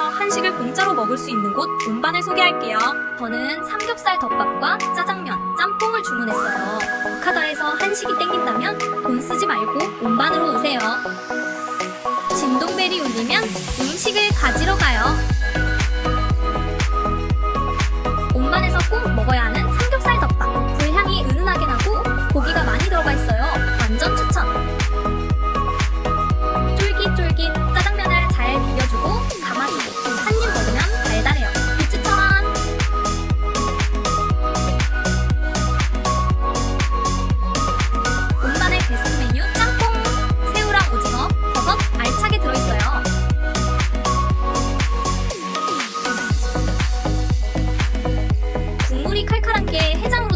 한식을 공짜로 먹을 수 있는 곳 운반을 소개할게요. 저는 삼겹살 덮밥과 짜장면, 짬뽕을 주문했어요. 오카다에서 한식이 땡긴다면 돈 쓰지 말고 운반으로 오세요. 진동벨이 울리면. 해장